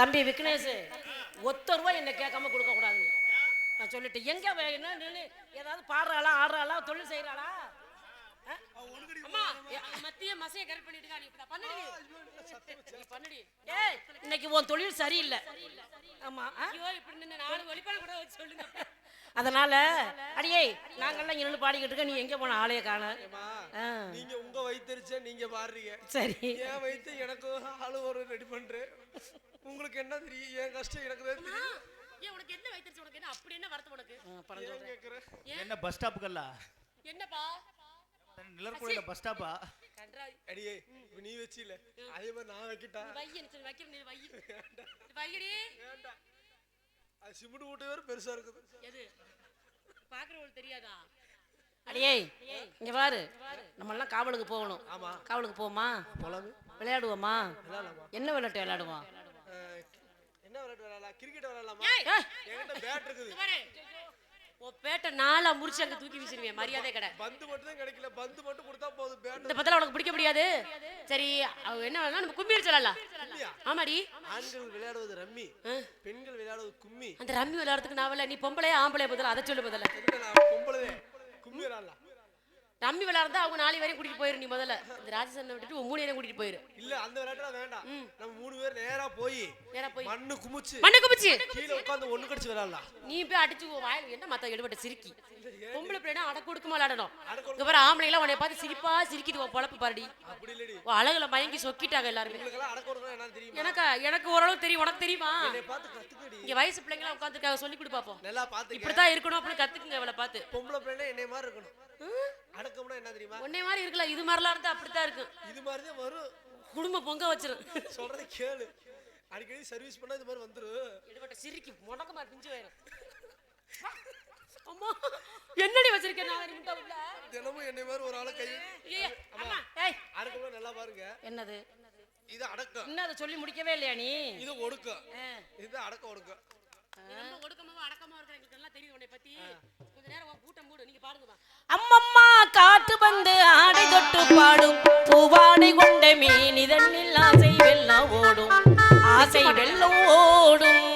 தம்பி விக்னேஷ் ஒத்த ரூபாய் என்ன கேட்காம கொடுக்க கூடாது. நான் சொல்லிட்டேன் எங்க என்ன. ஏதாவது பாடுறாளா ஆடுறாளா தொழில் செய்யறாளா அம்மா மத்திய மசைய கரெக்ட் பண்ணிட்டு நீ இப்ப பண்ணுடி. நீ பண்ணுடி. ஏய் இன்னைக்கு உன் தொழில் சரியில்லை. ஆமா சொல்லுங்க. அதனால அடியே நாங்கெல்லாம் இங்க நின்று பாடிக்கிட்டு இருக்க நீ எங்க போன ஆளைய காண நீங்க உங்க வயிற்றுச்ச நீங்க பாடுறீங்க. சரி. என் வயிற்று எனக்கு ஆளு ஒரு ரெடி பண்றேன் உங்களுக்கு என்ன தெரியும்? என் கஷ்டம் எனக்கு தான் தெரியும். ஏன் உனக்கு என்ன வைத்திருச்சு? உனக்கு என்ன? அப்படி என்ன வருத்தம் உனக்கு? ஏன். கேக்குறேன் என்ன பஸ் ஸ்டாப்புக்கல்ல என்னப்பா? நிலர்கோயில பஸ் ஸ்டாப்பா அடியே நீ வச்சில அதே மாதிரி நான் வைக்கிட்டா? வை எனக்கு சொல்லு, வைக்கிற நீ வை வையடி. வேண்டாம். அது சிமெண்ட் மூட்டை வேற பெருசா இருக்குது. எது? பாக்குறவங்களுக்கு தெரியாதா? அடியே இங்க பாரு நம்ம எல்லாம் காவலுக்கு போகணும். ஆமா. காவலுக்கு போமா போலாமே. விளையாடுவோமா? என்ன விளையாட்டு விளையாடுவோம்? என்ன விளையாட்டு விளையாடலாம்? கிரிக்கெட் விளையாடலாமா? ஏய், ஏய், என்கிட்ட பேட் இருக்குது. இங்க பாரு உன் பேட்டை நாளா முடிச்சு அங்க தூக்கி வீசிடுவேன். மரியாதை கடை. பந்து மட்டும் தான் கிடைக்கல. பந்து மட்டும் கொடுத்தா போதும். பேட் இந்த பத்தல உனக்கு பிடிக்க முடியாது. சரி அவ என்ன வேணா நம்ம கும்மி? ஆமாடி. ஆண்கள் விளையாடுவது ரம்மி. பெண்கள் விளையாடுவது கும்மி. அந்த ரம்மி விளையாடுறதுக்கு நான் வரல. நீ பொம்பளையா ஆம்பளையா பதில் அதை சொல்லு பதில்ல இல்ல, நான் பொம்பளை கும்மி விளையாடலாம் ரம்மி விளையாடுறதா அவங்க நாலு வரையும் கூட்டிட்டு போயிரு நீ முதல்ல. இந்த ராஜசன்னை விட்டுட்டு மூணு நேரம் கூட்டிட்டு போயிரு. இல்ல அந்த விளையாட்டுலாம் வேண்டாம். நம்ம மூணு பேர் நேரா போய் நேரா போய். மண்ணு குமிச்சு மண்ணு குமிச்சு. கீழே உட்கார்ந்து ஒண்ணு கடிச்சு விளையாடலாம். நீ போய் அடிச்சு வாயில என்ன மத்த எடுபட்ட சிரிக்கி? பொம்பளை பிள்ளைனா அடக்கு கொடுக்குமா விளையாடணும்? இங்க பாரு ஆம்பளைலாம் உன்னை பார்த்து சிரிப்பா சிரிக்குது உன் பொழப்பு பாருடி. அப்படி இல்லடி. உன் அழகுல மயங்கி சொக்கிட்டாங்க எல்லாருமே. எனக்கு? எனக்கு ஓரளவு தெரியும். உனக்கு தெரியுமா? இங்க வயசு பிள்ளைங்களாம் உட்காந்துருக்காங்க சொல்லி கொடு பாப்போம். நல்லா பாத்துக்க இப்படித்தான் இருக்கணும் அப்படின்னு கத்துக்குங்க இவளை பார்த்து. பொம்பளை பிள்ளைனா என்னை மாதிரி இருக்கணும். அடக்கம்னா என்ன தெரியுமா? உன்னை மாதிரி இருக்கலாம் இது மாதிரிலாம் இருந்தா அப்படித்தான் இருக்கும். இது மாதிரி தான் வரும். குடும்ப பொங்க வச்சிரும். சொல்றதை கேளு. அடிக்கடி சர்வீஸ் பண்ணா இது மாதிரி வந்துரும். எடுபட்ட சிரிக்கி முடக்கமா பிஞ்சு போயிடும் அம்மா என்னடி வச்சிருக்கேன் நான் முட்டை உள்ள. தினமும் என்னை மாதிரி ஒரு ஆளை கை அம்மா ஏய். அடக்கம்னா நல்லா பாருங்க. என்னது? இது அடக்கம். இன்னும் அதை சொல்லி முடிக்கவே இல்லையா நீ? இது ஒடுக்கம். இது அடக்க ஒடுக்கம். ரொம்ப ஒடுக்கமாவும் அடக்கமா இருக்கிற எங்களுக்கு எல்லாம் தெரியும் உன்னை பத்தி. கொஞ்ச நேரம் உன் கூட்டம் மூடு நீங்க அம்மம்மா காற்று வந்து ஆடை தொட்டு பாடும். பூவாடை கொண்ட மீன் இதனில் ஆசை வெள்ளம் ஓடும். ஆசை வெள்ளம் ஓடும்.